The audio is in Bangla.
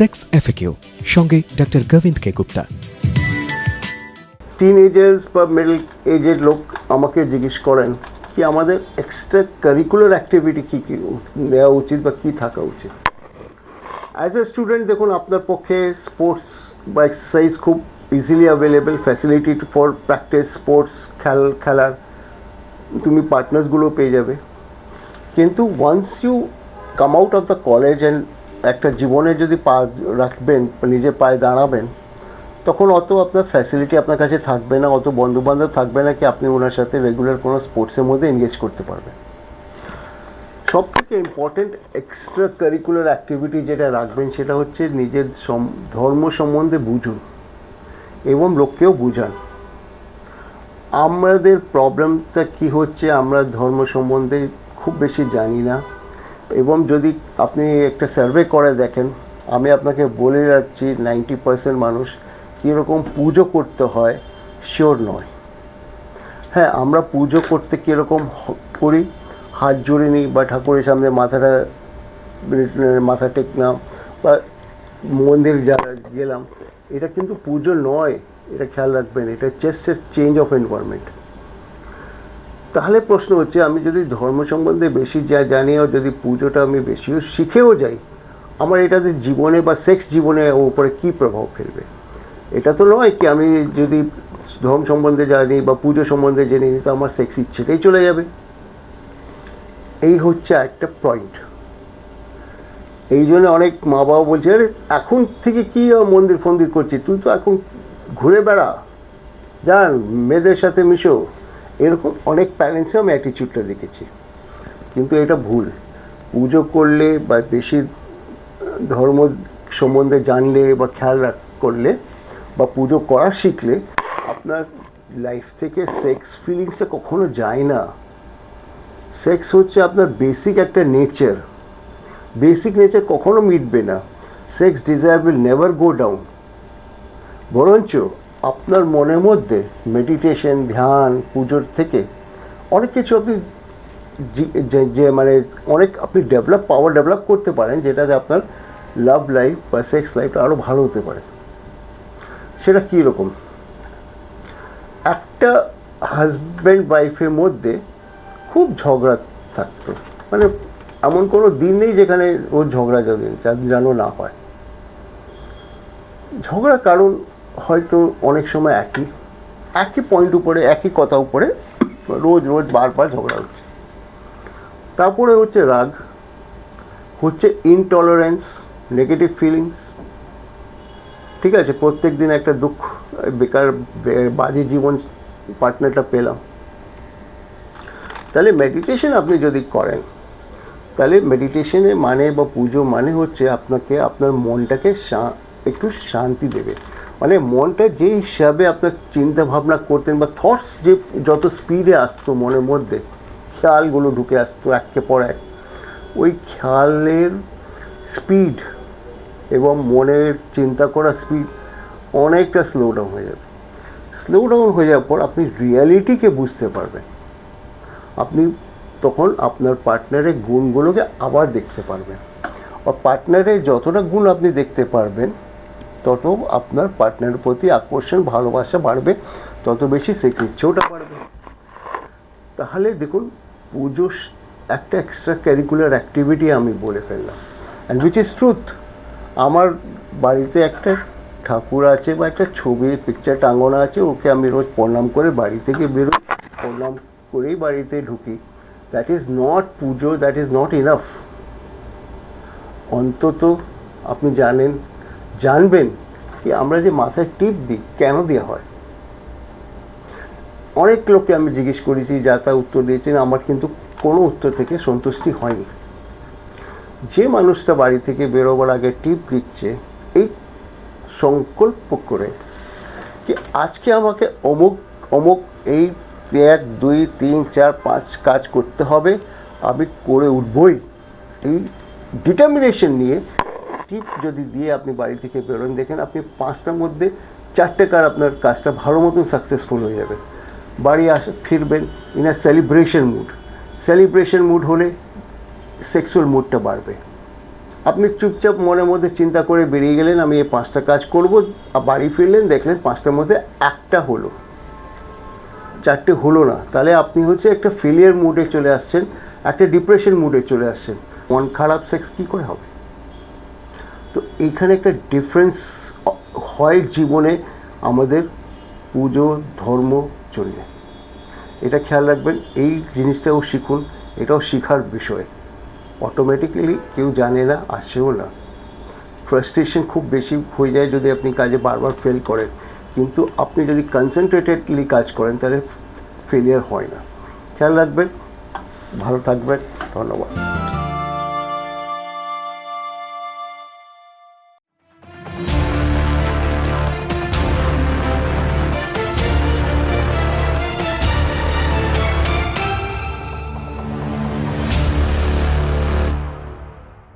সেক্স এফএকিউ সঙ্গে doctor Gobinda K Gupta. Teen বা মিডল এজের লোক আমাকে জিজ্ঞেস করেন কি আমাদের এক্সট্রা কারিকুলার অ্যাক্টিভিটি কী কী নেওয়া উচিত বা কী থাকা উচিত? অ্যাজ এ স্টুডেন্ট দেখুন, আপনার পক্ষে স্পোর্টস বা এক্সারসাইজ খুব easily available facility for practice sports খেল খেলার তুমি পার্টনার্সগুলো পেয়ে যাবে। কিন্তু once you come out of the college and একটা জীবনে যদি পা রাখবেন, নিজের পায়ে দাঁড়াবেন, তখন অত আপনার ফ্যাসিলিটি আপনার কাছে থাকবে না, অত বন্ধুবান্ধব থাকবে না কি আপনি ওনার সাথে রেগুলার কোনো স্পোর্টসের মধ্যে এনগেজ করতে পারবেন। সব থেকে ইম্পর্টেন্ট এক্সট্রা কারিকুলার অ্যাক্টিভিটি যেটা রাখবেন সেটা হচ্ছে নিজের সম- ধর্ম সম্বন্ধে বুঝুন এবং লোককেও বুঝান। আমাদের প্রবলেমটা কি হচ্ছে আমরা ধর্ম সম্বন্ধে খুব বেশি জানি না। এবং যদি আপনি একটা সার্ভে করে দেখেন, আমি আপনাকে বলে যাচ্ছি নাইনটি পার্সেন্ট মানুষ কীরকম পুজো করতে হয় শিওর নয়। হ্যাঁ আমরা পুজো করতে কীরকম করি? হাত জুড়ে নিই বা ঠাকুরের সামনে মাথাটা, মাথা টেকলাম বা মন্দির যা গেলাম, এটা কিন্তু পুজো নয়, এটা খেয়াল রাখবেন, এটা just a change of environment তাহলে প্রশ্ন হচ্ছে, আমি যদি ধর্ম সম্বন্ধে বেশি যা জানি আর যদি পুজোটা আমি বেশিও শিখেও যাই, আমার এটাতে জীবনে বা সেক্স জীবনে উপরে কী প্রভাব ফেলবে? এটা তো নয় কি আমি যদি ধর্ম সম্বন্ধে জানি বা পুজো সম্বন্ধে জেনে নিই, তো আমার সেক্স ইচ্ছেটাই চলে যাবে। এই হচ্ছে একটা পয়েন্ট এই জন্য অনেক মা বাবা বলছে, আরে, এখন থেকে কি মন্দির ফন্দির করছিস? তুই তো এখন ঘুরে বেড়া। যান, মেয়েদের সাথে মিশো। এরকম অনেক প্যারেন্টসে আমি অ্যাটিচিউডটা দেখেছি। কিন্তু এটা ভুল। পুজো করলে বা বেশি ধর্ম সম্বন্ধে জানলে বা খেয়াল রাখ, করলে বা পুজো করা শিখলে আপনার লাইফ থেকে সেক্স ফিলিংসটা কখনো যায় না। সেক্স হচ্ছে আপনার বেসিক একটা নেচার বেসিক নেচার কখনো মিটবে না। Sex desire will never go down বরঞ্চ আপনার মনের মধ্যে মেডিটেশন ধ্যান, পুজোর থেকে অনেক কিছু আপনি যে মানে অনেক আপনি ডেভেলপ পাওয়ার ডেভেলপ করতে পারেন যেটাতে আপনার লাভ লাইফ বা সেক্স লাইফটা আরও ভালো হতে পারে। সেটা কী রকম? একটা হাজব্যান্ড ওয়াইফের মধ্যে খুব ঝগড়া থাকতো। মানে এমন কোনো দিন নেই যেখানে ওর ঝগড়া যাবে যেন না হয়। ঝগড়ার কারণ হয়তো অনেক সময় একই একই পয়েন্ট উপরে, একই কথা উপরে রোজ রোজ, বারবার ঝগড়া হচ্ছে। তারপরে হচ্ছে রাগ, হচ্ছে ইনটলারেন্স নেগেটিভ ফিলিংস ঠিক আছে? প্রত্যেক দিন একটা দুঃখ, বেকার বাজে জীবন পার্টনারটা পেলাম। তাহলে মেডিটেশন আপনি যদি করেন, তাহলে মেডিটেশনের মানে বা পুজো মানে হচ্ছে আপনাকে, আপনার মনটাকে একটু শান্তি দেবে। মানে মনটা যে হিসাবে আপনার চিন্তা ভাবনা করতেন বা থটস যে যত স্পিডে আসতো মনের মধ্যে, খেয়ালগুলো ঢুকে আসতো একের পর এক, ওই খেয়ালের স্পিড এবং মনের চিন্তা করা স্পিড অনেকটা স্লো ডাউন হয়ে যাবে। স্লো ডাউন হয়ে যাওয়ার পর আপনি রিয়ালিটিকে বুঝতে পারবেন। আপনি তখন আপনার পার্টনারের গুণগুলোকে আবার দেখতে পারবেন। আর পার্টনারের যতটা গুণ আপনি দেখতে পারবেন তত আপনার পার্টনারের প্রতি আকর্ষণ, ভালোবাসা বাড়বে, তত বেশি সেক্স ইচ্ছেওটা বাড়বে। তাহলে দেখুন পুজো একটা এক্সট্রা ক্যারিকুলার অ্যাক্টিভিটি আমি বলে ফেললাম অ্যান্ড উইচ ইজ ট্রুথ আমার বাড়িতে একটা ঠাকুর আছে বা একটা ছবি পিকচার টাঙানো আছে, ওকে আমি রোজ প্রণাম করে বাড়ি থেকে বেরোই, প্রণাম করেই বাড়িতে ঢুকি। That is not puja that is not enough অন্তত আপনি জানেন জানবেন কি আমরা যে মাথায় টিপ দিই, কেন দেওয়া হয়? অনেক লোককে আমি জিজ্ঞেস করেছি, যা তা উত্তর দিয়েছেন, আমার কিন্তু কোনো উত্তর থেকে সন্তুষ্টি হয়নি। যে মানুষটা বাড়ি থেকে বেরোবার আগে টিপ দিচ্ছে, এই সংকল্প করে কি আজকে আমাকে অমুক অমুক এই এক, দুই, তিন, চার, পাঁচ কাজ করতে হবে, আমি করে উঠবই? এই ডিটারমিনেশন নিয়ে টিপ যদি দিয়ে আপনি বাড়ি থেকে বেরোন, দেখেন আপনি পাঁচটার মধ্যে চারটে কার আপনার কাজটা ভালো মতন সাকসেসফুল হয়ে যাবে। বাড়ি আসে, ফিরবেন in a celebration mood celebration mood হলে সেক্সুয়াল মুডটা বাড়বে। আপনি চুপচাপ মনের মধ্যে চিন্তা করে বেরিয়ে গেলেন, আমি এই পাঁচটা কাজ করব আর বাড়ি ফিরলেন, দেখলেন পাঁচটার মধ্যে একটা হলো। চারটে হলো না। তাহলে আপনি হচ্ছে একটা ফেলিয়ার মুডে চলে আসছেন, একটা ডিপ্রেশন মুডে চলে আসছেন। মন খারাপ সেক্স কী করে হবে? তো এইখানে একটা ডিফারেন্স হয় জীবনে আমাদের পুজো, ধর্ম জন্য এটা খেয়াল রাখবেন, এই জিনিসটাও শিখুন, এটাও শেখার বিষয়। অটোমেটিক্যালি কেউ জানে না, আসেও না। ফ্রাস্ট্রেশন খুব বেশি হয়ে যায় যদি আপনি কাজে বারবার ফেল করেন। কিন্তু আপনি যদি কনসেন্ট্রেটেডলি কাজ করেন, তাহলে ফেলিয়ার হয় না। খেয়াল রাখবেন, ভালো থাকবেন, ধন্যবাদ।